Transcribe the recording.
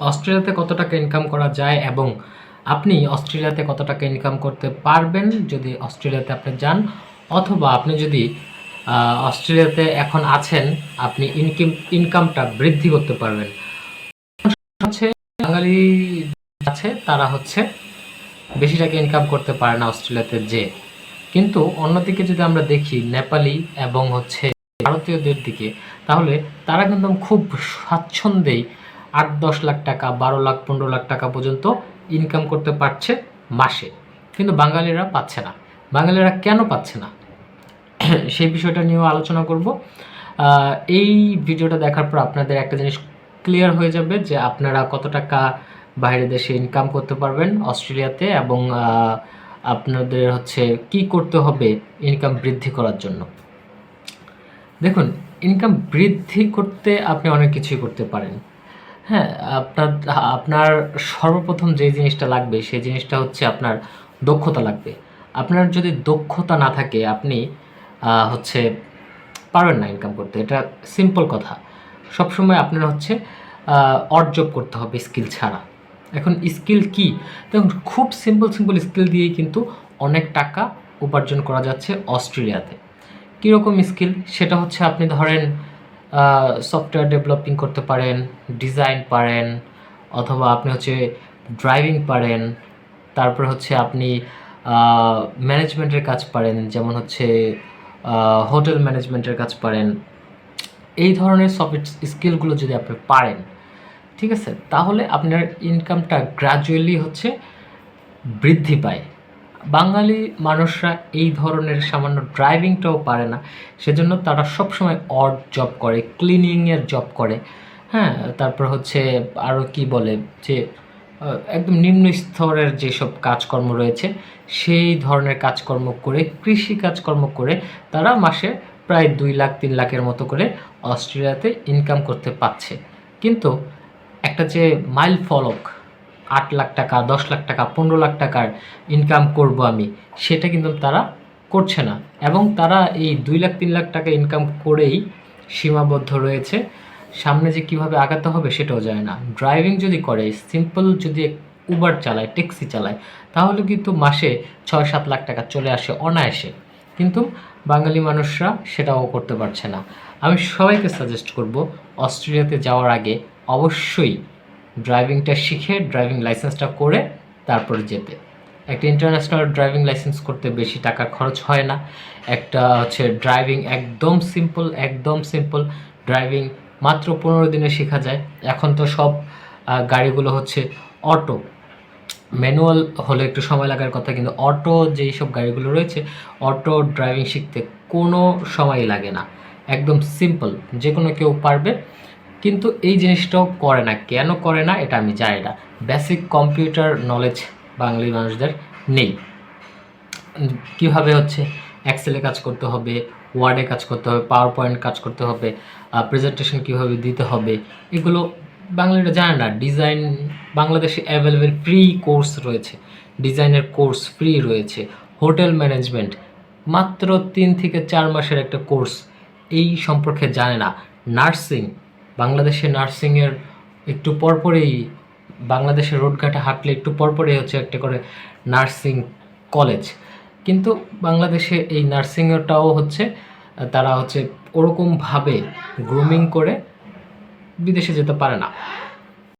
অস্ট্রেলিয়াতে কত টাকা ইনকাম করা যায় এবং আপনি অস্ট্রেলিয়াতে কত টাকা ইনকাম করতে পারবেন যদি অস্ট্রেলিয়াতে আপনি যান, অথবা আপনি যদি অস্ট্রেলিয়াতে এখন আছেন, আপনি ইনকাম ইনকামটা বৃদ্ধি করতে পারবেন। হচ্ছে, বাঙালি আছে, তারা হচ্ছে বেশি টাকা ইনকাম করতে পারে না অস্ট্রেলিয়াতে যে। কিন্তু অন্যদিকে যদি আমরা দেখি নেপালি এবং হচ্ছে ভারতীয়দের দিকে, তাহলে তারা কিন্তু খুব স্বাচ্ছন্দ্যেই আট, দশ লাখ টাকা, বারো লাখ, পনেরো লাখ টাকা পর্যন্ত ইনকাম করতে পারছে মাসে। কিন্তু বাঙালিরা পাচ্ছে না। বাঙালিরা কেন পাচ্ছে না? সেই বিষয়টা নিয়েও আলোচনা করব। এই ভিডিওটা দেখার পর আপনাদের একটা জিনিস ক্লিয়ার হয়ে যাবে যে আপনারা কত টাকা বাইরে দেশে ইনকাম করতে পারবেন অস্ট্রেলিয়াতে এবং আপনাদের হচ্ছে কি করতে হবে ইনকাম বৃদ্ধি করার জন্য। দেখুন ইনকাম বৃদ্ধি করতে আপনি অনেক কিছুই করতে পারেন। হ্যাঁ আপনার আপনার সর্বপ্রথম যে জিনিসটা লাগবে, সেই জিনিসটা হচ্ছে আপনার দক্ষতা লাগবে। আপনার যদি দক্ষতা না থাকে, আপনি হচ্ছে পারবেন না ইনকাম করতে। এটা সিম্পল কথা। সবসময় আপনার হচ্ছে অর্জব করতে হবে স্কিল ছাড়া। এখন স্কিল কি? দেখুন, খুব সিম্পল সিম্পল স্কিল দিয়েই কিন্তু অনেক টাকা উপার্জন করা যাচ্ছে অস্ট্রেলিয়াতে। কীরকম স্কিল সেটা হচ্ছে আপনি ধরেন সফটওয়্যার ডেভেলপিং করতে পারেন ডিজাইন পারেন, অথবা আপনি হচ্ছে ড্রাইভিং পারেন, তারপর হচ্ছে আপনি ম্যানেজমেন্টের কাজ পারেন, যেমন হচ্ছে হোটেল ম্যানেজমেন্টের কাজ পারেন। এই ধরনের সফট স্কিলগুলো যদি আপনি পারেন, ঠিক আছে? তাহলে আপনার ইনকামটা গ্র্যাজুয়ালি হচ্ছে বৃদ্ধি পায়। বাঙালি মানুষরা এই ধরনের সামান্য ড্রাইভিংটাও পারে না। সেজন্য তারা সবসময় অড জব করে, ক্লিনিংয়ের জব করে। হ্যাঁ তারপর হচ্ছে আরও কি বলে যে একদম নিম্ন স্তরের যেসব কাজকর্ম রয়েছে, সেই ধরনের কাজকর্ম করে, কৃষি কাজকর্ম করে তারা মাসে প্রায় দুই লাখ, তিন লাখের মতো করে অস্ট্রেলিয়াতে ইনকাম করতে পারছে। কিন্তু একটা যে মাইল ফলক আট লাখ টাকা, দশ লাখ টাকা, পনেরো লাখ টাকার ইনকাম করব আমি। সেটা কিন্তু তারা করছে না। এবং তারা এই দুই লাখ, তিন লাখ টাকা ইনকাম করেই সীমাবদ্ধ রয়েছে। সামনে যে কীভাবে আগাতে হবে সেটাও যায় না। ড্রাইভিং যদি করে সিম্পল যদি উবার চালায় ট্যাক্সি চালায়, তাহলে কিন্তু মাসে ছয়, সাত লাখ টাকা চলে আসে অনায়াসে। কিন্তু বাঙালি মানুষরা সেটাও করতে পারছে না। আমি সবাইকে সাজেস্ট করব, অস্ট্রেলিয়াতে যাওয়ার আগে অবশ্যই ড্রাইভিংটা শিখে, ড্রাইভিং লাইসেন্সটা করে তারপরে যেতে। একটা ইন্টারন্যাশনাল ড্রাইভিং লাইসেন্স করতে বেশি টাকা খরচ হয় না। একটা হচ্ছে ড্রাইভিং একদম সিম্পল একদম সিম্পল ড্রাইভিং মাত্র পনেরো দিনে শেখা যায়। এখন তো সব গাড়িগুলো হচ্ছে অটো ম্যানুয়াল হলে একটু সময় লাগার কথা, কিন্তু অটো যেই সব গাড়িগুলো রয়েছে অটো ড্রাইভিং শিখতে কোনো সময় লাগে না। একদম সিম্পল যে কোনো কেউ পারবে। কিন্তু এই জিনিসটাও করে না। কেন করে না? এটা আমি জানি না। বেসিক কম্পিউটার নলেজ বাঙালি মানুষদের নেই। কীভাবে হচ্ছে? এক্সেলে কাজ করতে হবে ওয়ার্ডে কাজ করতে হবে পাওয়ার পয়েন্ট কাজ করতে হবে প্রেজেন্টেশন কীভাবে দিতে হবে, এগুলো বাঙালিরা জানে না। ডিজাইন বাংলাদেশে অ্যাভেলেবেল ফ্রি কোর্স রয়েছে। ডিজাইনের কোর্স ফ্রি রয়েছে। হোটেল ম্যানেজমেন্ট মাত্র তিন থেকে চার মাসের একটা কোর্স এই সম্পর্কে জানে না। নার্সিং বাংলাদেশে নার্সিংয়ের একটু পরপরেই বাংলাদেশের রোডঘাটে হাঁটলে একটু পরপরেই হচ্ছে একটা করে নার্সিং কলেজ। কিন্তু বাংলাদেশে এই নার্সিংয়েরটাও হচ্ছে, তারা হচ্ছে ওরকমভাবে গ্রুমিং করে বিদেশে যেতে পারে না।